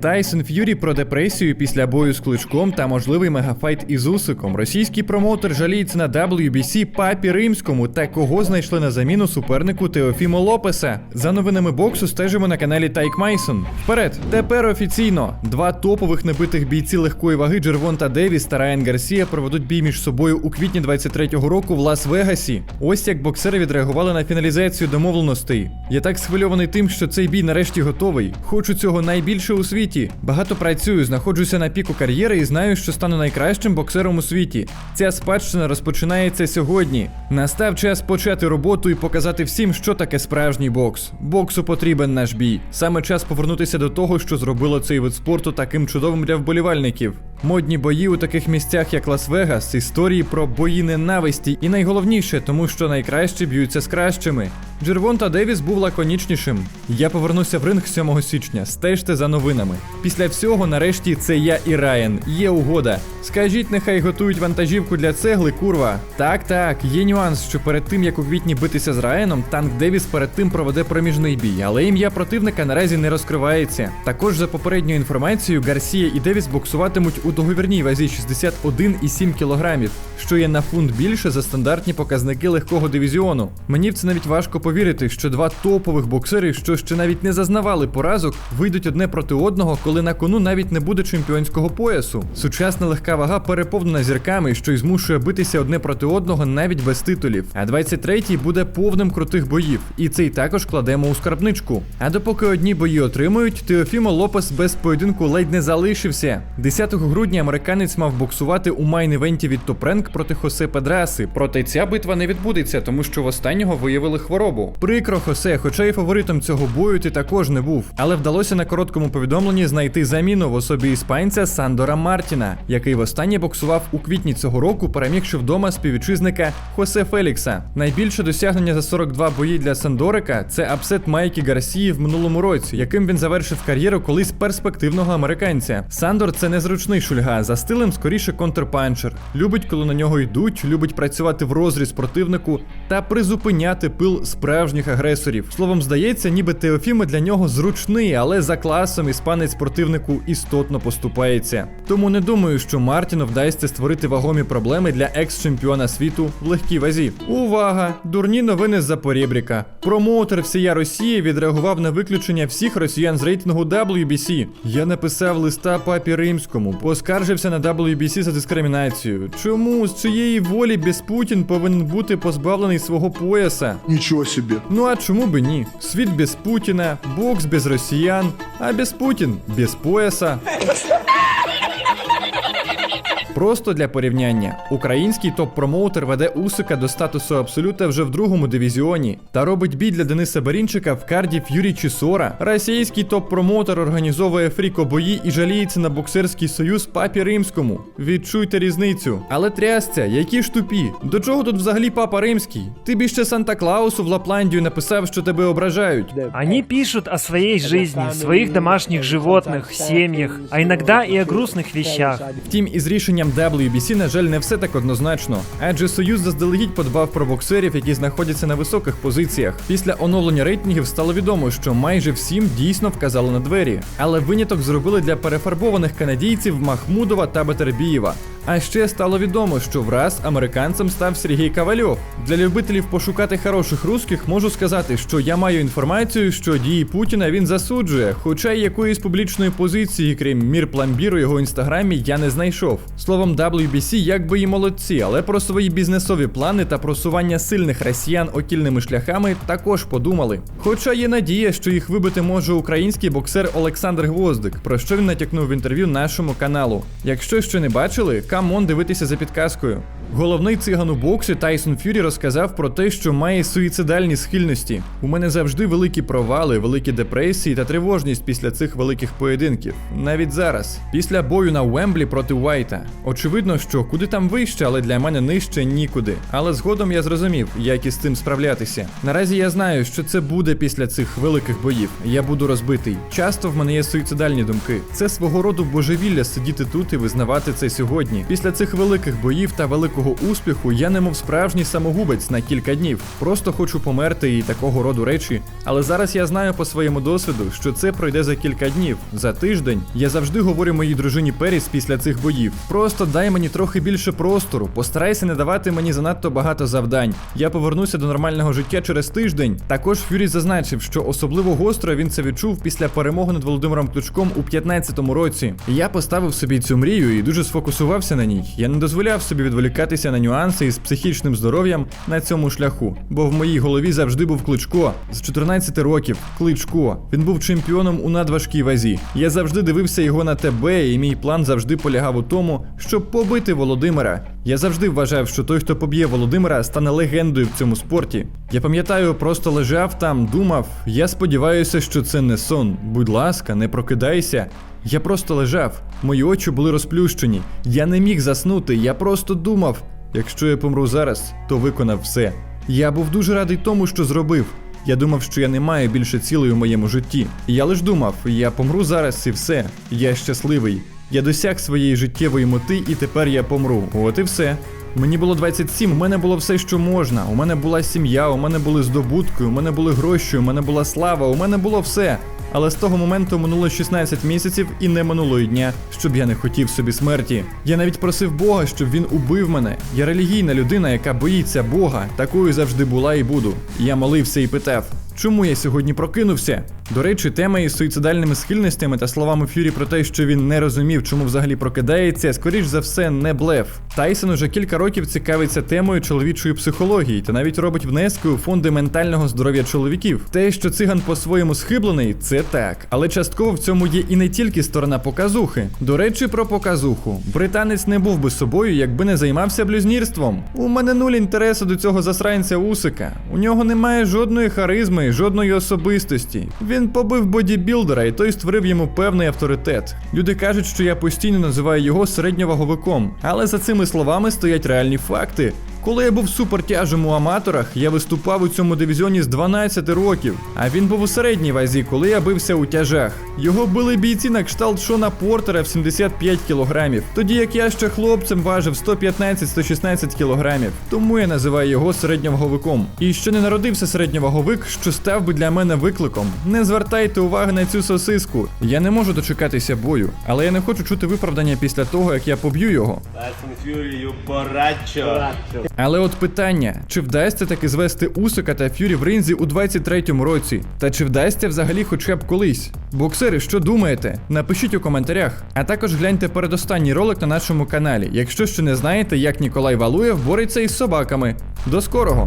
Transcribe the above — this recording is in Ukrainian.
Тайсон Ф'юрі про депресію після бою з кличком та можливий мегафайт із Усиком. Російський промоутер жаліється на WBC папі римському та кого знайшли на заміну супернику Теофімо Лопеса. За новинами боксу стежимо на каналі Тайк Майсон. Вперед, тепер офіційно два топових небитих бійці легкої ваги Джервонта Девіс та Райан Гарсія проведуть бій між собою у квітні 23-го року в Лас-Вегасі. Ось як боксери відреагували на фіналізацію домовленостей. Я так схвильований тим, що цей бій нарешті готовий. Хочу цього найбільше у світі. Багато працюю, знаходжуся на піку кар'єри і знаю, що стану найкращим боксером у світі. Ця спадщина розпочинається сьогодні. Настав час почати роботу і показати всім, що таке справжній бокс. Боксу потрібен наш бій. Саме час повернутися до того, що зробило цей вид спорту таким чудовим для вболівальників. Модні бої у таких місцях, як Лас-Вегас, історії про бої ненависті, і найголовніше, тому що найкращі б'ються з кращими. Джервонта Девіс був лаконічнішим. Я повернуся в ринг 7 січня. Стежте за новинами. Після всього, нарешті, це я і Райан. Є угода. Скажіть, нехай готують вантажівку для цегли, курва. Так, так, є нюанс, що перед тим як у квітні битися з Райаном, танк Девіс перед тим проведе проміжний бій, але ім'я противника наразі не розкривається. Також за попередньою інформацією, Гарсія і Девіс боксуватимуть у договірній вазі 61,7 кг, що є на фунт більше за стандартні показники легкого дивізіону. Мені в це навіть важко повірити, що два топових боксери, що ще навіть не зазнавали поразок, вийдуть одне проти одного, коли на кону навіть не буде чемпіонського поясу. Сучасна легка вага переповнена зірками, що й змушує битися одне проти одного навіть без титулів. А 23-й буде повним крутих боїв, і цей також кладемо у скарбничку. А допоки одні бої отримують, Теофімо Лопес без поєдинку ледь не залишився. 10 грудня американець мав боксувати у майн-івенті від Топренк проти Хосе Педраси. Проте ця битва не відбудеться, тому що в останнього виявили хворобу. Прикро, Хосе, хоча і фаворитом цього бою ти також не був. Але вдалося на короткому повідомленні знайти заміну в особі іспанця Сандора Мартіна, який востаннє боксував у квітні цього року, перемігши вдома співвітчизника Хосе Фелікса. Найбільше досягнення за 42 бої для Сандорика це апсет Майкі Гарсії в минулому році, яким він завершив кар'єру колись перспективного американця. Сандор це незручний шульга, за стилем скоріше контрпанчер. Любить, коли на нього йдуть, любить працювати в розріз противнику та призупиняти пил справжніх агресорів. Словом, здається, ніби Теофіма для нього зручний, але за класом іспанець противнику істотно поступається. Тому не думаю, що Мартіну вдасться створити вагомі проблеми для екс-чемпіона світу в легкій вазі. Увага! Дурні новини з Запорєбріка. Промоутер всія Росії відреагував на виключення всіх росіян з рейтингу WBC. Я написав листа папі римському, поскаржився на WBC за дискримінацію. Чому з чиєї волі Безпутін повинен бути позбавлений свого пояса? Нічого собі. Ну а чому би ні? Світ без Путіна, бокс без росіян, а без Путін без пояса. Просто для порівняння, український топ-промоутер веде Усика до статусу абсолюта вже в другому дивізіоні та робить бій для Дениса Барінчика в карді Ф'юрі Чісора. Російський топ-промоутер організовує фріко-бої і жаліється на боксерський союз папі римському. Відчуйте різницю. Але трясця, які ж тупі. До чого тут взагалі папа римський? Ти б ще Санта Клаусу в Лапландію написав, що тебе ображають. Они пишут о своей жизни, своих домашних животных, семьях, а иногда и о грустных вещах. Втім, із рішенням WBC, на жаль, не все так однозначно, адже Союз заздалегідь подбав про боксерів, які знаходяться на високих позиціях. Після оновлення рейтингів стало відомо, що майже всім дійсно вказали на двері, але виняток зробили для перефарбованих канадійців Махмудова та Бетербієва. А ще стало відомо, що враз американцем став Сергій Кавальов. Для любителів пошукати хороших русських можу сказати, що я маю інформацію, що дії Путіна він засуджує, хоча й якоїсь публічної позиції, крім мір пламбіру його інстаграмі, я не знайшов. Словом, WBC якби і молодці, але про свої бізнесові плани та просування сильних росіян окільними шляхами також подумали. Хоча є надія, що їх вибити може український боксер Олександр Гвоздик, про що він натякнув в інтерв'ю нашому каналу. Якщо ще не бачили, камон дивитися за підказкою. Головний циган у боксі Тайсон Фюрі розказав про те, що має суїцидальні схильності. У мене завжди великі провали, великі депресії та тривожність після цих великих поєдинків. Навіть зараз, після бою на Уемблі проти Уайта. Очевидно, що куди там вище, але для мене нижче нікуди. Але згодом я зрозумів, як із цим справлятися. Наразі я знаю, що це буде після цих великих боїв. Я буду розбитий. Часто в мене є суїцидальні думки. Це свого роду божевілля сидіти тут і визнавати це сьогодні. Після цих великих боїв та великого свого успіху, я немов справжній самогубець на кілька днів. Просто хочу померти і такого роду речі. Але зараз я знаю по своєму досвіду, що це пройде за кілька днів, за тиждень. Я завжди говорю моїй дружині Періс після цих боїв. Просто дай мені трохи більше простору, постарайся не давати мені занадто багато завдань. Я повернуся до нормального життя через тиждень. Також Фюрі зазначив, що особливо гостро він це відчув після перемоги над Володимиром Кличком у 15-му році. Я поставив собі цю мрію і дуже сфокусувався на ній. Я не дозволяв собі відволікатися на нюанси із психічним здоров'ям на цьому шляху, бо в моїй голові завжди був кличко з 14 років. Кличко. Він був чемпіоном у надважкій вазі. Я завжди дивився його на ТБ, і мій план завжди полягав у тому, щоб побити Володимира. Я завжди вважав, що той, хто поб'є Володимира, стане легендою в цьому спорті. Я пам'ятаю, просто лежав там, думав. Я сподіваюся, що це не сон. Будь ласка, не прокидайся. Я просто лежав, мої очі були розплющені. Я не міг заснути, я просто думав. Якщо я помру зараз, то виконав все. Я був дуже радий тому, що зробив. Я думав, що я не маю більше цілей у моєму житті. І я лиш думав, я помру зараз і все. Я щасливий. Я досяг своєї життєвої мети, і тепер я помру. От і все. Мені було 27, у мене було все, що можна. У мене була сім'я, у мене були здобутки, у мене були гроші, у мене була слава, у мене було все. Але з того моменту минуло 16 місяців і не минуло й дня, щоб я не хотів собі смерті. Я навіть просив Бога, щоб він убив мене. Я релігійна людина, яка боїться Бога. Такою завжди була і буду. Я молився і питав. Чому я сьогодні прокинувся? До речі, тема із суїцидальними схильностями та словами Фюрі про те, що він не розумів, чому взагалі прокидається, скоріш за все, не блеф. Тайсон уже кілька років цікавиться темою чоловічої психології та навіть робить внески у фонди ментального здоров'я чоловіків. Те, що циган по-своєму схиблений, це так. Але частково в цьому є і не тільки сторона показухи. До речі, про показуху. Британець не був би собою, якби не займався блюзнірством. У мене нуль інтересу до цього засранця Усика. У нього немає жодної харизми, жодної особистості. Він побив бодібілдера, і той створив йому певний авторитет. Люди кажуть, що я постійно називаю його середньоваговиком, але за цими словами стоять реальні факти. Коли я був супертяжем у аматорах, я виступав у цьому дивізіоні з 12 років, а він був у середній вазі, коли я бився у тяжах. Його били бійці на кшталт Шона Портера в 75 кілограмів, тоді як я ще хлопцем важив 115-116 кілограмів. Тому я називаю його середньоваговиком. І ще не народився середньоваговик, що став би для мене викликом. Не звертайте уваги на цю сосиску. Я не можу дочекатися бою, але я не хочу чути виправдання після того, як я поб'ю його. Borracho. Але от питання: чи вдасться таки звести Усика та Ф'юрі в ринзі у 23-му році? Та чи вдасться взагалі хоча б колись? Боксери, що думаєте? Напишіть у коментарях. А також гляньте передостанній ролик на нашому каналі, якщо ще не знаєте, як Ніколай Валуєв бореться із собаками. До скорого!